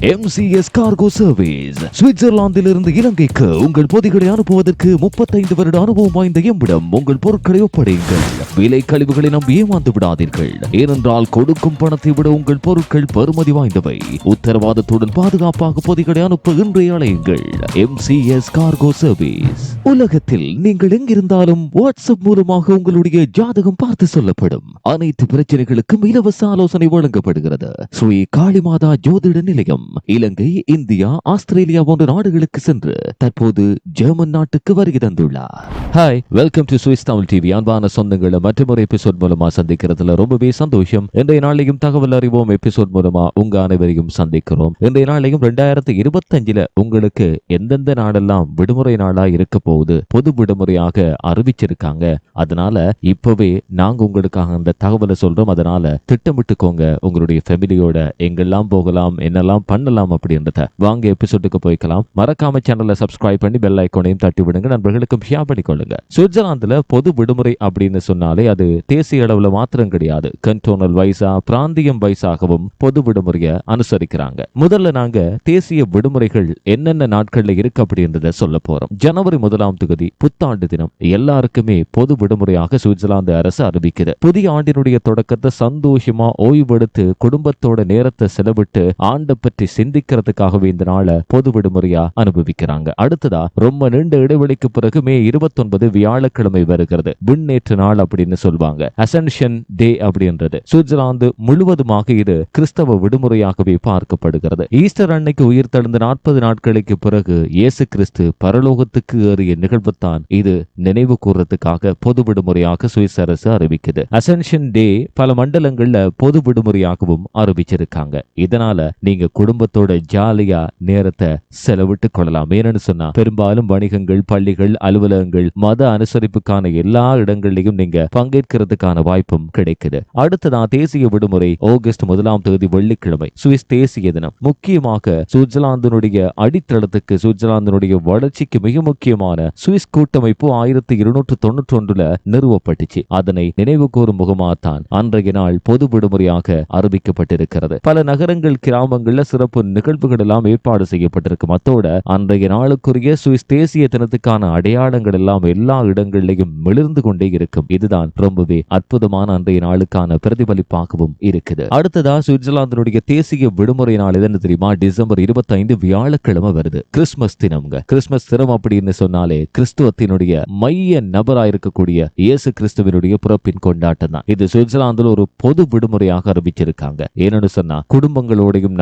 MCS cargo service சுவிட்சர்லாந்தில் இருந்து இலங்கைக்கு உங்கள் பொதிகளை அனுப்புவதற்கு முப்பத்தைந்து வருட அனுபவம் வாய்ந்த எம்மிடம் உங்கள் பொருட்களை ஒப்படையுங்கள். விலை கழிவுகளை நம்பி ஏமாந்து விடாதீர்கள். ஏனென்றால் கொடுக்கும் பணத்தை விட உங்கள் பொருட்கள் பெறுமதி வாய்ந்தவை. உத்தரவாதத்துடன் பாதுகாப்பாக பொதிகளை அனுப்ப இன்றைய அலையுங்கள். எம்சிஎஸ் கார்கோ சர்வீஸ் உலகத்தில் நீங்கள் எங்கிருந்தாலும் வாட்ஸ்அப் மூலமாக உங்களுடைய ஜாதகம் பார்த்து சொல்லப்படும். அனைத்து பிரச்சனைகளுக்கும் இலவச ஆலோசனை வழங்கப்படுகிறது. ஸ்ரீ காளிமாதா ஜோதிட நிலையம் இலங்கை இந்தியா ஆஸ்திரேலியா போன்ற நாடுகளுக்கு சென்று தற்போது ஜெர்மன் நாட்டுக்கு வருகை தந்துள்ளார். Hi welcome to Swiss Tamil TV அன்பான சொந்தங்களை மற்றொரு எபிசோட் மூலமா சந்திக்கிறதுல ரொம்பவே சந்தோஷம். இன்றைய நாளையும் தகவல் அறிவோம் எபிசோட் மூலமா உங்க அனைவரையும் சந்திக்கிறோம். இன்றைய நாளையும் ரெண்டாயிரத்தி இருபத்தஞ்சுல உங்களுக்கு எந்தெந்த நாடெல்லாம் விடுமுறை நாளா இருக்க போகுது பொது விடுமுறையாக அறிவிச்சிருக்காங்க அதனால இப்பவே நாங்க உங்களுக்காக அந்த தகவலை சொல்றோம். அதனால திட்டமிட்டுக்கோங்க உங்களுடைய ஃபேமிலியோட எங்கெல்லாம் போகலாம் என்னெல்லாம் பண்ணலாம் அப்படின்றத வாங்க எபிசோடுக்கு போய்க்கலாம். மறக்காம சேனலை சப்ஸ்கிரைப் பண்ணி பெல் ஐக்கோனையும் தட்டி விடுங்க. நண்பர்களுக்கும் ஷேர் பண்ணிக்கொள்ளுங்க சுவிட்சர்லாந்துல பொது விடுமுறை அப்படின்னு சொன்னாலே அது தேசிய அளவுல மாத்திரம் கிடையாது. கண்டோனல் வைஸா பிராந்தியம் வைஸாகவும் பொது விடுமுறையை அனுசரிக்கிறாங்க. முதல்ல நாங்க தேசிய விடுமுறைகள் என்னென்ன நாட்கள்ல இருக்கு அப்படின்றத சொல்ல போறோம். ஜனவரி முதலாம் தொகுதி புத்தாண்டு தினம் எல்லாருக்குமே பொது விடுமுறையாக சுவிட்சர்லாந்து அரசு அறிவிக்குது. புதிய ஆண்டினுடைய தொடக்கத்தை சந்தோஷமா ஓய்வெடுத்து குடும்பத்தோட நேரத்தை செலவிட்டு ஆண்டை பற்றி சிந்திக்கிறதுக்காகவே இந்த நாளை பொது விடுமுறையா அனுபவிக்கிறாங்க. அடுத்ததா ரொம்ப நீண்ட இடைவெளிக்கு பிறகு மே இருபத்தொன்பது வியாழக்கிழமை வருகிறது. விண்ணேற்ற நாள் அப்படின்னு சொல்லுவாங்க அசன்ஷன் டே அப்படின்றது. சுவிட்சர்லாந்து முழுவதுமாக இது கிறிஸ்தவ விடுமுறையாகவே பார்க்கப்படுகிறது. ஈஸ்டர் அன்னைக்கு உயிர் தழுந்த நாற்பது நாட்களுக்கு பிறகு இயேசு கிறிஸ்து பரலோகத்துக்கு ஏறிய நிகழ்வுத்தான் இது நினைவு கூறத்துக்காக பொது விடுமுறையாக சுவிஸ் அரசு அறிவிக்குது. அசென்ஷன் டே பல மண்டலங்கள்ல பொது விடுமுறையாகவும் அறிவிச்சிருக்காங்க. இதனால நீங்க குடும்ப குடும்பத்தோட ஜாலியா நேரத்தை செலவிட்டு கொள்ளலாம். ஏன்னு சொன்னா பெரும்பாலும் வணிகங்கள் பள்ளிகள் அலுவலகங்கள் மத அனுசரிப்புக்கான எல்லா இடங்கள்லயும் நீங்க பங்கேற்கிறதுக்கான வாய்ப்பும் கிடைக்குது. அடுத்ததான் தேசிய விடுமுறை ஆகஸ்ட் முதலாம் தேதி வெள்ளிக்கிழமை சுவிஸ் தேசிய தினம். முக்கியமாக சுவிட்சர்லாந்தினுடைய அடித்தளத்துக்கு சுவிட்சர்லாந்தினுடைய வளர்ச்சிக்கு மிக முக்கியமான சுவிஸ் கூட்டமைப்பு ஆயிரத்தி இருநூற்று தொன்னூற்றி ஒன்றுல நிறுவப்பட்டுச்சு. அதனை நினைவு கூறும் முகமாகத்தான் அன்றைய நாள் பொது விடுமுறையாக அறிவிக்கப்பட்டிருக்கிறது. பல நகரங்கள் கிராமங்கள்ல சிறப்பு நிகழ்வுகள் எல்லாம் ஏற்பாடு செய்யப்பட்டிருக்கும். அத்தோட அன்றைய நாளுக்குரிய சுவிஸ் தேசிய தினத்துக்கான அடையாளங்கள் எல்லாம் எல்லா இடங்களிலையும் மிளிர்ந்து கொண்டே இருக்கும். இதுதான் ரொம்பவே அற்புதமான அன்றைய நாளுக்கான பிரதிபலிப்பாகவும் இருக்குது. அடுத்ததா சுவிட்சர்லாந்தினுடைய தேசிய விடுமுறை நாள் எதுன்னு தெரியுமா? டிசம்பர் இருபத்தைந்து வியாழக்கிழமை வருது. கிறிஸ்துமஸ் தினம்ங்க. கிறிஸ்துமஸ் தினம் அப்படின்னு சொன்னாலே கிறிஸ்துவத்தினுடைய மைய நபரா இருக்கக்கூடிய இயேசு கிறிஸ்துவனுடைய பிறப்பின் கொண்டாட்டம் தான். இது சுவிட்சர்லாந்தில் ஒரு பொது விடுமுறையாக அறிவிச்சிருக்காங்க ஏன்னு சொன்னா குடும்பங்களோடையும்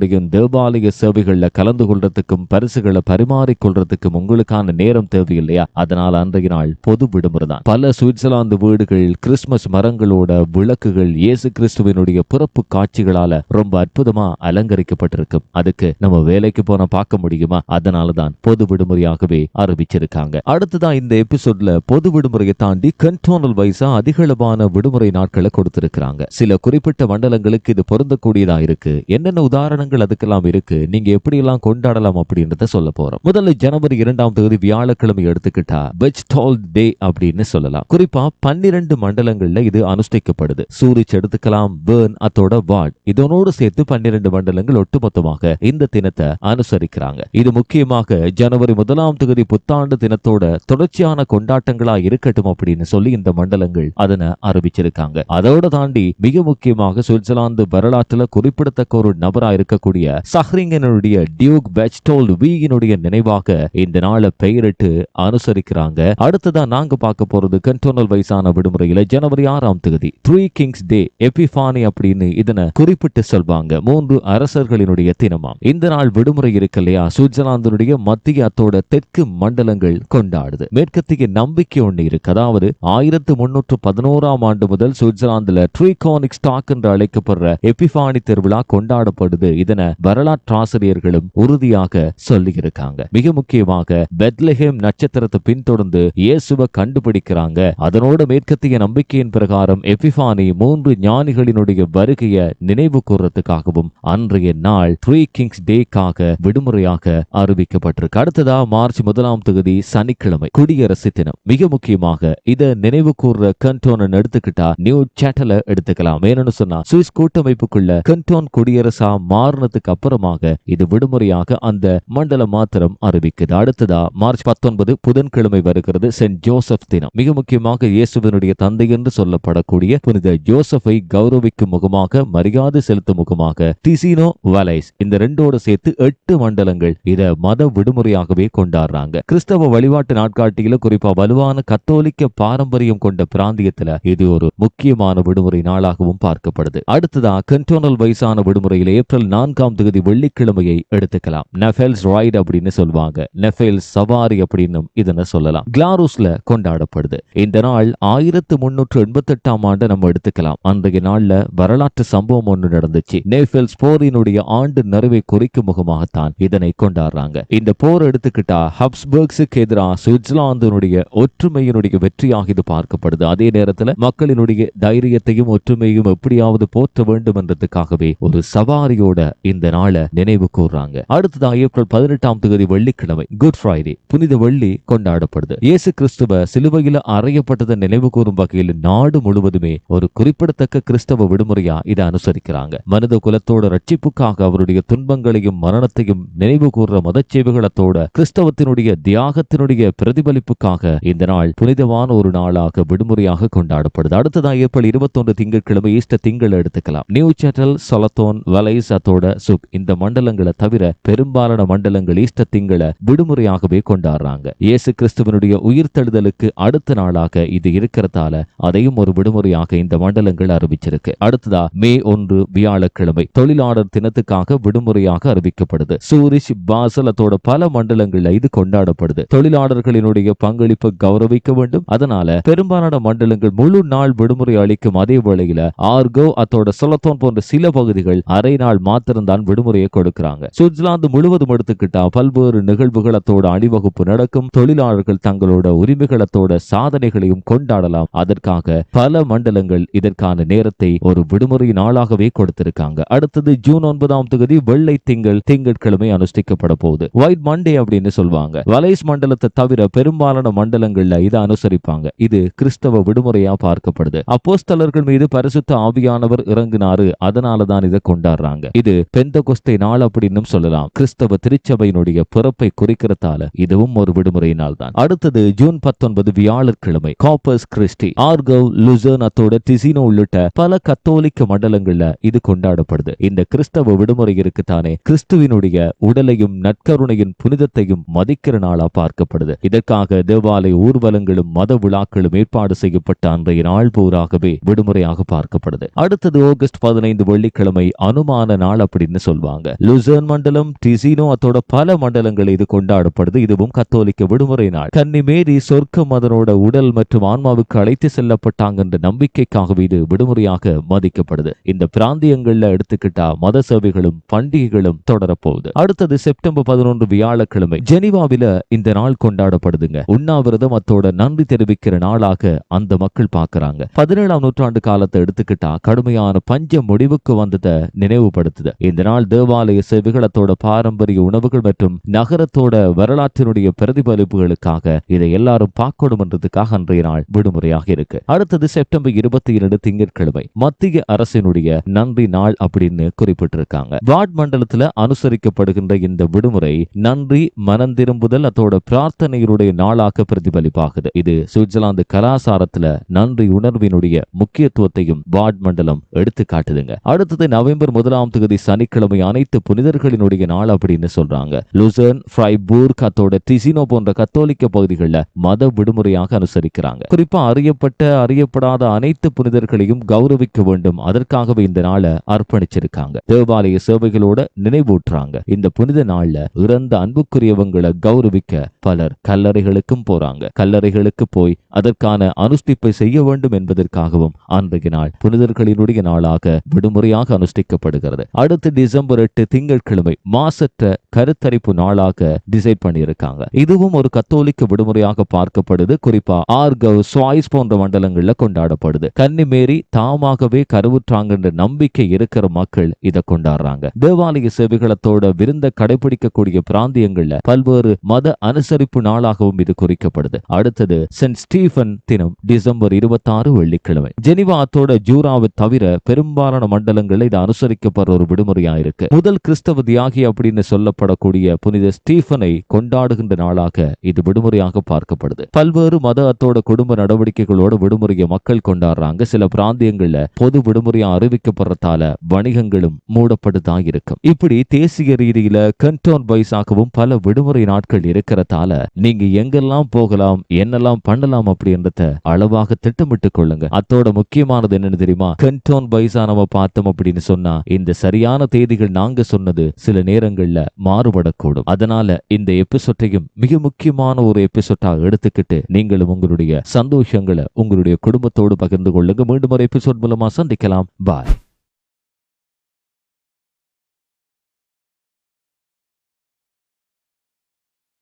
நண்பர்களோடையும் தேவாலய சேவைகள்ல கலந்து கொள்றதுக்கும் பரிசுகளை பரிமாறிக்கொள்றதுக்கும் உங்களுக்கான நேரம் தேவையில்லையா? அதனால அன்றைய நாள் பொது விடுமுறை தான் பல சுவிட்சர்லாந்து வீடுகள் கிறிஸ்துமஸ் மரங்களோட விளக்குகள் இயேசு கிறிஸ்துவனுடைய பிறப்பு காட்சிகளால ரொம்ப அற்புதமா அலங்கரிக்கப்பட்டிருக்கும். அதுக்கு நம்ம வேலைக்கு போன பார்க்க முடியுமா? அதனாலதான் பொது விடுமுறையாகவே அறிவிச்சிருக்காங்க. அடுத்ததான் இந்த எபிசோட்ல பொது விடுமுறையை தாண்டி கண்டோனல் வைஸா அதிகளவான விடுமுறை நாட்களை கொடுத்திருக்கிறாங்க. சில குறிப்பிட்ட மண்டலங்களுக்கு இது பொருந்தக்கூடியதா இருக்கு? என்னென்ன உதாரணங்கள் அதுக்கெல்லாம் இருக்கு. நீங்க எப்படி எல்லாம் கொண்டாடலாம் அப்படின்றத சொல்ல போறோம். முதல்ல ஜனவரி இரண்டாம் தேதி வியாழக்கிழமை எடுத்துக்கிட்டா வெஜ்டால் டே அப்படின்னு சொல்லலாம். குறிப்பா பன்னிரண்டு மண்டலங்கள்ல இது அனுஷ்டிக்கப்படுது. சூரிச் எடுத்துக்கலாம் பேர்ன் அத்தோட வார்ட் இதனோடு சேர்த்து பன்னிரண்டு மண்டலங்கள் ஒட்டுமொத்தமாக இந்த தினத்தை அனுசரிக்கிறாங்க. இது முக்கியமாக ஜனவரி முதலாம் தேதி புத்தாண்டு தினத்தோட தொடர்ச்சியான கொண்டாட்டங்களா இருக்கட்டும் அப்படின்னு சொல்லி இந்த மண்டலங்கள் அதனை அறிவிச்சிருக்காங்க. அதோட தாண்டி மிக முக்கியமாக சுவிட்சர்லாந்து வரலாற்றுல குறிப்பிடத்தக்க ஒரு நபரா இருக்கக்கூடிய சஹ்ரிங்கனுடைய டியூக் வெச்டோல் வீயினுடைய நினைவாக இந்த நாளை பெயரிட்டு அனுசரிக்கிறாங்க. அடுத்ததா நாங்க பார்க்க போறது கண்டோனல் வயசான விடுமுறையில ஜனவரி ஆறாம் தேதி த்ரீ கிங்ஸ் டே எபிஃபானி அப்படின்னு இதனை குறிப்பிட்டு சொல்வாங்க. மூன்று அரசர்களினுடைய தினமாம். இந்த நாள் விடுமுறை இருக்கு இல்லையா? சுவிட்சர்லாந்தினுடைய மத்திய அத்தோட தெற்கு மண்டலங்கள் கொண்டாடுது. மேற்கத்திய நம்பிக்கை ஒண்ணு இருக்கு. அதாவது ஆயிரத்து முன்னூற்று பதினோராம் ஆண்டு முதல் சுவிட்சர்லாந்துல ட்ரீகானிக் ஸ்டாக் என்று அழைக்கப்படுற எபிஃபானி திருவிழா கொண்டாடப்படுது. இதன வரலாற்றாசிரியர்களும் உறுதியாக சொல்லியிருக்காங்க. மிக முக்கியமாக பெத்லஹேம் நட்சத்திரத்தை பின்தொடர்ந்து இயேசுவை கண்டுபிடிக்கிறாங்க. அதனோட மேற்கத்திய நம்பிக்கையின் பிரகாரம் எபிஃபானி மூன்று ஞானிகளினுடைய வருகையை நினைவு கூறுறதுக்காகவும் அன்றைய நாள் த்ரீ கிங்ஸ் டேக்காக விடுமுறையாக அறிவிக்கப்பட்டிருக்கு. அடுத்ததா மார்ச் முதலாம் தொகுதி சனிக்கிழமை குடியரசு தினம். மிக முக்கியமாக இத நினைவு கூறுற கண்டோன் எடுத்துக்கிட்டா நியூ சேட்டல எடுத்துக்கலாம். ஏன்னு சொன்னா சுவிஸ் கூட்டமைப்புக்குள்ள கண்டோன் குடியரசா காரணத்துக்கு அப்புறமாக இது விடுமுறையாக அந்த மண்டலம் மாத்திரம் அறிவிக்குது. அடுத்ததா மார்ச் பத்தொன்பது புதன்கிழமை வருகிறது சென்ட் ஜோசப் தினம். மிக முக்கியமாக இயேசுவனுடைய தந்தை என்று சொல்லப்படக்கூடிய புனித ஜோசப்பை கௌரவிக்கும் முகமாக மரியாதை செலுத்தும் முகமாக திசினோ வலைஸ் இந்த ரெண்டோட சேர்த்து எட்டு மண்டலங்கள் இத மத விடுமுறையாகவே கொண்டாடுறாங்க. கிறிஸ்தவ வழிபாட்டு நாட்காட்டியில குறிப்பா வலுவான கத்தோலிக்க பாரம்பரியம் கொண்ட பிராந்தியத்துல இது ஒரு முக்கியமான விடுமுறை நாளாகவும் பார்க்கப்படுது. அடுத்ததா கண்டோனல் வயசான விடுமுறையில் ஏப்ரல் நான்காம் தொகுதி வெள்ளிக்கிழமையை எடுத்துக்கலாம். நெஃபெல்ஸ் ராய்டு அப்படின்னு சொல்லுவாங்க. நெஃபெல்ஸ் சவாரி அப்படின்னு இதனை சொல்லலாம். கிளாரூஸ்ல கொண்டாடப்படுது. இந்த நாள் ஆயிரத்து முன்னூற்று எண்பத்தி எட்டாம் ஆண்டு நம்ம எடுத்துக்கலாம். அன்றைய நாள்ல வரலாற்று சம்பவம் ஒன்று நடந்துச்சு. நேஃபெல்ஸ் போரினுடைய ஆண்டு நிறைவை குறிக்கும் முகமாகத்தான் இதனை கொண்டாடுறாங்க. இந்த போர் எடுத்துக்கிட்டா ஹப்ஸ்பர்க்ஸுக்கு எதிராக சுவிட்சர்லாந்தினுடைய ஒற்றுமையினுடைய வெற்றியாக இது பார்க்கப்படுது. அதே நேரத்துல மக்களினுடைய தைரியத்தையும் ஒற்றுமையும் எப்படியாவது போற்ற வேண்டும் என்றதுக்காகவே ஒரு சவாரியோட இந்த நாளை நினைவு கூர்றாங்க. அடுத்ததா ஏப்ரல் பதினெட்டாம் தேதி வெள்ளிக்கிழமை குட் ஃப்ரைடே புனித வெள்ளி கொண்டாடப்படுது. இயேசு கிறிஸ்துவ சிலுவையில அறையப்பட்டதை நினைவு கூறும் வகையில் நாடு முழுவதுமே ஒரு குறிப்பிடத்தக்க கிறிஸ்தவ விடுமுறையா இதை அனுசரிக்கிறாங்க. மனித குலத்தோட ரட்சிப்புக்காக அவருடைய துன்பங்களையும் மரணத்தையும் நினைவு கூறுற மதச்சேவுகளத்தோட கிறிஸ்தவத்தினுடைய தியாகத்தினுடைய பிரதிபலிப்புக்காக இந்த நாள் புனிதமான ஒரு நாளாக விடுமுறையாக கொண்டாடப்படுது. அடுத்ததா ஏப்ரல் இருபத்தொன்று திங்கட்கிழமை ஈஸ்டர் திங்கள் எடுத்துக்கலாம். நியூ சேட்டல் சொலத்தோன் வலைஸ் அத்தோட கூட சுக் இந்த மண்டலங்களை தவிர பெரும்பாலான மண்டலங்கள் ஈஸ்டர் திங்களை விடுமுறையாகவே கொண்டாடுறாங்க. இயேசு கிறிஸ்துவனுடைய உயிர்த்தெழுதலுக்கு அடுத்த நாளாக இது இருக்கிறதால அதையும் ஒரு விடுமுறையாக இந்த மண்டலங்கள் அறிவிச்சிருக்கு. அடுத்ததா மே ஒன்று வியாழக்கிழமை தொழிலாளர் தினத்துக்காக விடுமுறையாக அறிவிக்கப்படுது. சூரிஷ் பாசல் அதோட பல மண்டலங்கள்ல இது கொண்டாடப்படுது. தொழிலாளர்களினுடைய பங்களிப்பை கௌரவிக்க வேண்டும். அதனால பெரும்பாலான மண்டலங்கள் முழு நாள் விடுமுறை அளிக்கும் அதே வேளையில ஆர்கோ அதோட சொலத்தோன் போன்ற சில பகுதிகள் அரை நாள் மாத்திரம்தான் விடுமுறையை கொடுக்கிறாங்க. சுவிட்சர்லாந்து முழுவதும் எடுத்துக்கிட்டா பல்வேறு நிகழ்வுகளத்தோட அணிவகுப்பு நடக்கும். தொழிலாளர்கள் தங்களோட உரிமைகளத்தோட சாதனைகளையும் கொண்டாடலாம். அதற்காக பல மண்டலங்கள் இதற்கான நேரத்தை ஒரு விடுமுறை நாளாகவே கொடுத்திருக்காங்க. அடுத்தது ஜூன் ஒன்பதாம் தொகுதி வெள்ளை திங்கள் திங்கட்கிழமை அனுஷ்டிக்கப்பட போகுது. ஒயிட் மண்டே அப்படின்னு சொல்லுவாங்க வலைஸ் மண்டலத்தை தவிர பெரும்பாலான மண்டலங்கள்ல இதை அனுசரிப்பாங்க. இது கிறிஸ்தவ விடுமுறையா பார்க்கப்படுது. அப்போஸ்தலர்கள் மீது பரிசுத்த ஆவியானவர் இறங்கினாரு. அதனாலதான் இதை கொண்டாடுறாங்க. இது பெந்த கொஸ்தை நாள் அப்படின்னு சொல்லலாம். கிறிஸ்தவ திருச்சபையினுடைய பிறப்பை குறிக்கிறதால இதுவும் ஒரு விடுமுறை நாள் தான் அடுத்தது ஜூன் பத்தொன்பது வியாழக்கிழமை காப்பர்ஸ் கிறிஸ்டி ஆர்கவ் லுசர்ன் அத்தோட டிசினோ உள்ளிட்ட பல கத்தோலிக்க மண்டலங்கள்ல இது கொண்டாடப்படுது. இந்த கிறிஸ்தவ விடுமுறை இருக்குத்தானே கிறிஸ்துவினுடைய உடலையும் நற்கருணையின் புனிதத்தையும் மதிக்கிற நாளா பார்க்கப்படுது. இதற்காக தேவாலய ஊர்வலங்களும் மத விழாக்களும் ஏற்பாடு செய்யப்பட்ட அன்றைய நாள் பூராகவே விடுமுறையாக பார்க்கப்படுது. அடுத்தது ஆகஸ்ட் பதினைந்து வெள்ளிக்கிழமை அனுமான நாள் அப்படின்னு சொல்லுவாங்க. லுசர்ன் மண்டலம் டிசினோ அத்தோட பல மண்டலங்கள் இது கொண்டாடப்படுது. இதுவும் கத்தோலிக்க விடுமுறை நாள். கன்னி மேரி சொர்க்கம் அதனோட உடல் மற்றும் ஆன்மாவுக்கு அழைத்து செல்லப்பட்டாங்க என்ற நம்பிக்கைக்காகவே இது விடுமுறையாக மதிக்கப்படுது. இந்த பிராந்தியங்கள்ல எடுத்துக்கிட்டா மத சேவைகளும் பண்டிகைகளும் தொடரப்போகுது. அடுத்தது செப்டம்பர் பதினொன்று வியாழக்கிழமை ஜெனிவாவில இந்த நாள் கொண்டாடப்படுதுங்க. உண்ணாவிரதம் அத்தோட நன்றி தெரிவிக்கிற நாளாக அந்த மக்கள் பார்க்கறாங்க. பதினேழாம் நூற்றாண்டு காலத்தை எடுத்துக்கிட்டா கடுமையான பஞ்ச முடிவுக்கு வந்ததை நினைவுபடுத்துது. இந்த நாள் தேவாலய சேவைகளத்தோட பாரம்பரிய உணவுகள் மற்றும் நகரத்தோட வரலாற்றினுடைய பிரதிபலிப்புகளுக்காக இதை எல்லாரும் பார்க்கணும்ன்றதுக்காக அன்றைய நாள் விடுமுறையாக இருக்கு. அடுத்தது செப்டம்பர் இருபத்தி இரண்டு திங்கட்கிழமை மத்திய அரசினுடைய நன்றி நாள் அப்படின்னு குறிப்பிட்டிருக்காங்க. வார்ட் மண்டலத்துல அனுசரிக்கப்படுகின்ற இந்த விடுமுறை நன்றி மனந்திரும்புதல் அதோட பிரார்த்தனைகளுடைய நாளாக பிரதிபலிப்பாகுது. இது சுவிட்சர்லாந்து கலாசாரத்துல நன்றி உணர்வினுடைய முக்கியத்துவத்தையும் வார்ட் மண்டலம் எடுத்து காட்டுதுங்க அடுத்தது நவம்பர் முதலாம் தேதி சனிக்கிழமை அனைத்து புனிதர்களினுடைய நாள் அப்படின்னு சொல்றாங்க. லுசர்ன் ஃப்ரைபூர்க் அத்தோட டிசினோ போன்ற கத்தோலிக்க பகுதிகளில் மத விடுமுறையாக அனுசரிக்கிறாங்க. குறிப்பா அறியப்பட்ட அறியப்படாத அனைத்து புனிதர்களையும் கௌரவிக்க வேண்டும். அதற்காகவே இந்த நாளை அர்ப்பணிச்சிருக்காங்க. தேவாலய சேவைகளோட நினைவூட்டுறாங்க. இந்த புனித நாள்ல இறந்த அன்புக்குரியவங்களை கௌரவிக்க பலர் கல்லறைகளுக்கும் போறாங்க. கல்லறைகளுக்கு போய் அதற்கான அனுஷ்டிப்பை செய்ய வேண்டும் என்பதற்காகவும் அன்றைய நாள் புனிதர்களினுடைய நாளாக விடுமுறையாக அனுஷ்டிக்கப்படுகிறது. அடுத்த அடுத்து டிசம்பர் எட்டு திங்கட்கிழமை மாசற்ற கருத்தரிப்பு நாளாக டிசைட் பண்ணியிருக்காங்க. இதுவும் ஒரு கத்தோலிக்க விடுமுறையாக பார்க்கப்படுது. குறிப்பா ஆர்கவ் சுவாய்ஸ் போன்ற மண்டலங்கள்ல கொண்டாடப்படுது. கன்னிமேரி தாமாகவே கருவுற்றாங்கன்ற நம்பிக்கை இருக்கிற மக்கள் இதை கொண்டாடுறாங்க. தேவாலய சேவைகளத்தோட விருந்த கடைபிடிக்கக்கூடிய பிராந்தியங்கள்ல பல்வேறு மத அனுசரிப்பு நாளாகவும் இது குறிக்கப்படுது. அடுத்தது சென்ட் ஸ்டீஃபன் தினம் டிசம்பர் இருபத்தாறு வெள்ளிக்கிழமை. ஜெனிவா அத்தோட ஜூராவை தவிர பெரும்பாலான மண்டலங்களில் இது அனுசரிக்கப்படுற ஒரு விடுமுறையா இருக்கு முதல் கிறிஸ்தவ தியாகி அப்படின்னு சொல்லப்படக்கூடிய புனித ஸ்டீஃபனை கொண்டாடுகின்ற நாளாக இது விடுமுறையாக பார்க்கப்படுது. பல்வேறு மத அத்தோட குடும்ப நடவடிக்கைகளோட விடுமுறையை மக்கள் கொண்டாடுறாங்க. சில பிராந்தியங்கள்ல பொது விடுமுறையா அறிவிக்கப்படுறதால வணிகங்களும் மூடப்பட்டுதான் இருக்கும் இப்படி தேசிய ரீதியில கண்டோன் பைஸாகவும் பல விடுமுறை நாட்கள் இருக்கிறதால நீங்க எங்கெல்லாம் போகலாம் என்னெல்லாம் பண்ணலாம் அப்படின்றத அளவாக திட்டமிட்டுக் கொள்ளுங்க. அத்தோட முக்கியமானது என்னன்னு தெரியுமா? கண்டோன் பைஸா நம்ம பார்த்தோம் அப்படின்னு சொன்னா இந்த சரியா சரியான தேதிகள் நாங்க சொன்னது சில நேரங்கள்ல மாறுபடக்கூடும். அதனால இந்த எபிசோட்டையும் மிக முக்கியமான ஒரு எபிசோட்டா எடுத்துக்கிட்டு நீங்களும் உங்களுடைய சந்தோஷங்களை உங்களுடைய குடும்பத்தோடு பகிர்ந்து கொள்ளுங்க. மீண்டும் ஒரு எபிசோட் மூலமா சந்திக்கலாம். பாய்